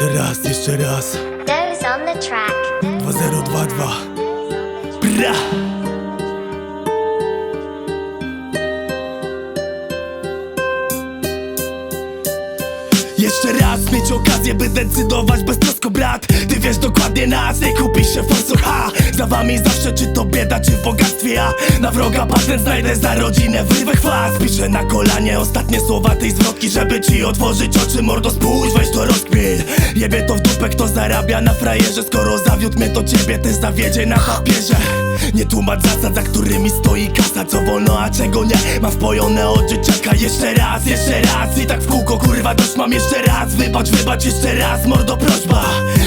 raz, jeszcze raz Doze on the track. 2022 Bra! Jeszcze raz mieć okazję, by decydować bez trosko brat Ty wiesz dokładnie nas, nie kupisz się forsu ha Za wami zawsze czy to bieda, czy w bogactwie ja Na wroga patent znajdę za rodzinę, wyrwę chwas Piszę na kolanie. Ostatnie słowa tej zwrotki Żeby ci otworzyć oczy, mordo spójrz, weź to rozkmil. Jebie to w dupę, kto zarabia na frajerze. Skoro zawiódł mnie to ciebie, też zawiedzie na papierze. Nie tłumacz zasad, za którymi stoi kasa Co wolno, a czego nie, ma wpojone od dzieciaka. Jeszcze raz, jeszcze raz i tak w kółko kurwa dość mam jeszcze raz. Wybacz, wybacz jeszcze raz, mordo prośba.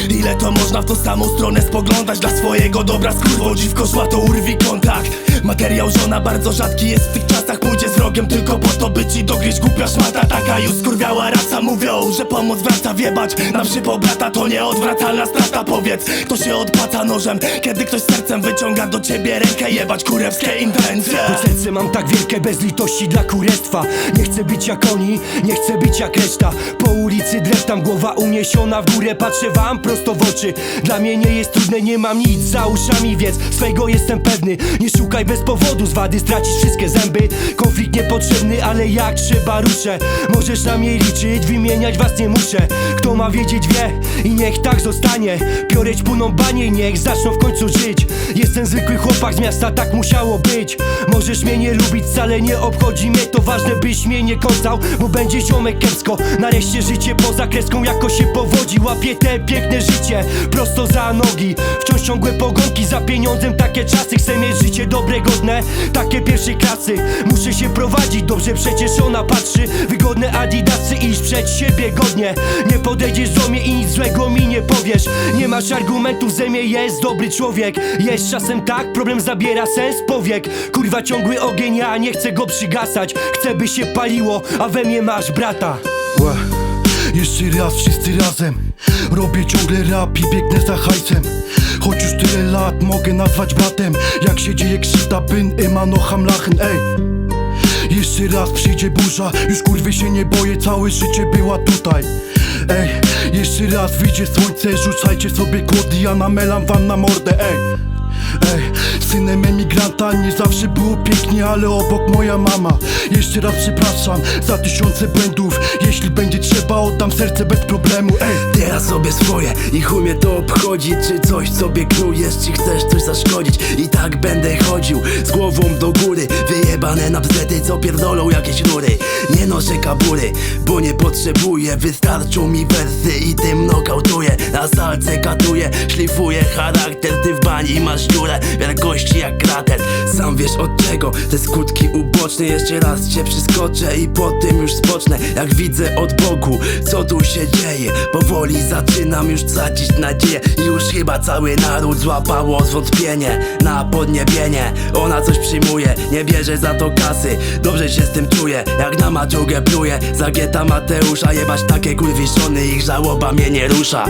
Ile to można w tą samą stronę spoglądać Dla swojego dobra skurwo dziwko szła to urwi kontakt. Materiał żona bardzo rzadki jest w tych czasach Pójdzie z wrogiem tylko po to by ci dogryźć głupia szmata Taka już skurwiała rasa. Mówią, że pomoc wraca wiebać Na przypał brata to nieodwracalna strata. Powiedz, to się odpłaca nożem Kiedy ktoś sercem wyciąga do ciebie rękę Jebać kurewskie intencje. Choć serce mam tak wielkie bez litości dla kurestwa. Nie chcę być jak oni, nie chcę być jak reszta. Po ulicy dreptam, głowa uniesiona w górę Patrzę wam prosto w oczy. Dla mnie nie jest trudne, nie mam nic za uszami Więc swego jestem pewny. Nie szukaj bez powodu, z wady stracisz wszystkie zęby. Konflikt niepotrzebny, ale jak trzeba ruszę. Możesz na mnie liczyć, wymieniać was nie muszę. Kto ma wiedzieć wie i niech tak zostanie. Pioreć puną banie, niech zaczną w końcu żyć. Jestem zwykły chłopak z miasta, tak musiało być. Możesz mnie nie lubić, wcale nie obchodzi mnie To ważne byś mnie nie kąsał, bo będzie ziomek kiepsko. Nareszcie życie poza kreską, jako się powodzi. Łapię te piękne życie, prosto za nogi. Wciąż ciągłe pogonki, za pieniądzem takie czasy. Chcę mieć życie dobre, godne, takie pierwszej klasy. Muszę się prowadzić, dobrze przecież ona patrzy Wygodne adidasy, iść przed siebie godnie. Nie podejdziesz do mnie i nic złego mi nie powiesz. Nie masz argumentów, ze mnie jest dobry człowiek. Jest czasem tak, problem zabiera sens powiek. Kurwa ciągły ogień, ja nie chcę go przygasać. Chcę by się paliło, a we mnie masz brata. Jeszcze raz, wszyscy razem. Robię ciągle rap i biegnę za hajsem. Choć już tyle lat mogę nazwać bratem. Jak się dzieje krzywda, byn imano hamlachen, ej jeszcze raz przyjdzie burza Już kurwy się nie boję, całe życie była tutaj. Ej, jeszcze raz wyjdzie słońce Rzucajcie sobie kłody, ja namelam wam na mordę, ej. Ej, synem emigranta nie zawsze było pięknie, ale obok moja mama. Jeszcze raz przepraszam za tysiące błędów Jeśli będzie trzeba oddam serce bez problemu, ej. Teraz sobie swoje i chuj mnie to obchodzi Czy coś sobie knujesz, czy chcesz coś zaszkodzić. I tak będę chodził z Wyjebane na bzety, co pierdolą jakieś rury. Nie noszę kabury, bo nie potrzebuję. Wystarczą mi wersy i tym nokautuję Na salce katuję, szlifuję charakter. Ty w bani masz dziurę wielkości jak krater. Sam wiesz od czego, te skutki uboczne. Jeszcze raz cię przyskoczę i po tym już spocznę. Jak widzę od boku, co tu się dzieje? Powoli zaczynam już tracić nadzieję. I już chyba cały naród złapało zwątpienie Na podniebienie, ona coś przyjmuje Nie bierze za to kasy, dobrze się z tym czuję Jak na maczugę pluję, za gieta Mateusza Jebać takie kurwiszony, ich żałoba mnie nie rusza